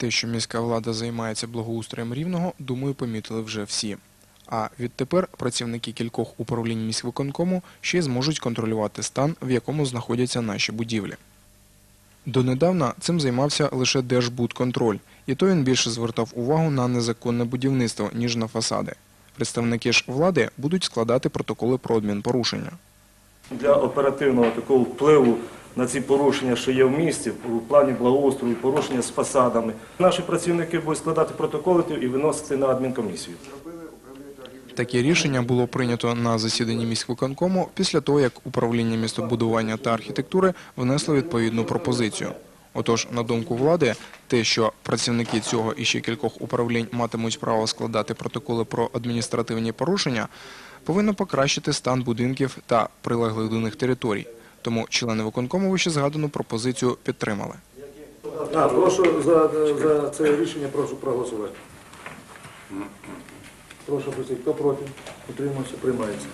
Те, що міська влада займається благоустроєм рівного, думаю, помітили вже всі. А відтепер працівники кількох управлінь міськвиконкому ще й зможуть контролювати стан, в якому знаходяться наші будівлі. Донедавна цим займався лише Держбудконтроль, і то він більше звертав увагу на незаконне будівництво, ніж на фасади. Представники ж влади будуть складати протоколи про адмінпорушення. Для оперативного такого впливу на ці порушення, що є в місті, у плані благоустрою, порушення з фасадами. Наші працівники будуть складати протоколи і виносити на адмінкомісію. Таке рішення було прийнято на засіданні міськвиконкому після того, як управління містобудування та архітектури внесло відповідну пропозицію. Отож, на думку влади, те, що працівники цього і ще кількох управлінь матимуть право складати протоколи про адміністративні порушення, повинно покращити стан будинків та прилеглих до них територій. Тому члени виконкому вище згадану пропозицію підтримали. А, прошу за, за це рішення прошу проголосувати. Прошу просити, хто проти? Утримався, приймається.